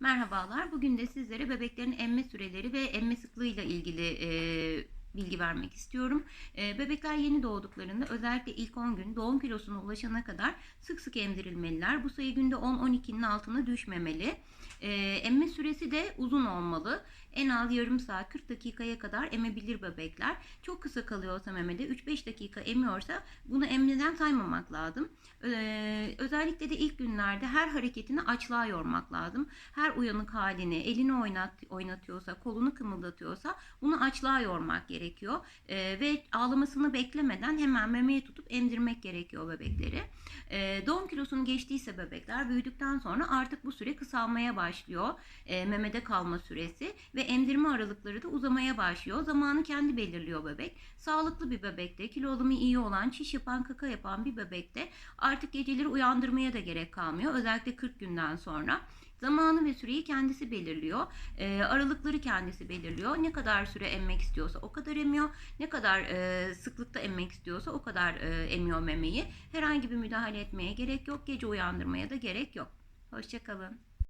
Merhabalar. Bugün de sizlere bebeklerin emme süreleri ve emme sıklığıyla ilgili e, bilgi vermek istiyorum. E, bebekler yeni doğduklarında özellikle ilk 10 gün doğum kilosuna ulaşana kadar sık sık emdirilmeliler. Bu sayı günde 10-12'nin altına düşmemeli. E, emme süresi de uzun olmalı. En az yarım saat 40 dakikaya kadar emebilir bebekler. Çok kısa kalıyorsa memede 3-5 dakika emiyorsa bunu emriden saymamak lazım. Ee, özellikle de ilk günlerde her hareketini açlığa yormak lazım. Her uyanık halini, elini oynat, oynatıyorsa, kolunu kımıldatıyorsa bunu açlığa yormak gerekiyor. Ee, ve ağlamasını beklemeden hemen memeye tutup emdirmek gerekiyor bebekleri. Ee, doğum kilosunu geçtiyse bebekler büyüdükten sonra artık bu süre kısalmaya başlıyor. Ee, memede kalma süresi ve emdirme aralıkları da uzamaya başlıyor. Zamanı kendi belirliyor bebek. Sağlıklı bir bebekte, kilo alımı iyi olan, çiş yapan, kaka yapan bir bebekte artık geceleri uyandırmaya da gerek kalmıyor. Özellikle 40 günden sonra. Zamanı ve süreyi kendisi belirliyor. Ee, aralıkları kendisi belirliyor. Ne kadar süre emmek istiyorsa o kadar. Ne kadar e, sıklıkta emmek istiyorsa o kadar e, emiyor memeyi. Herhangi bir müdahale etmeye gerek yok. Gece uyandırmaya da gerek yok. Hoşçakalın.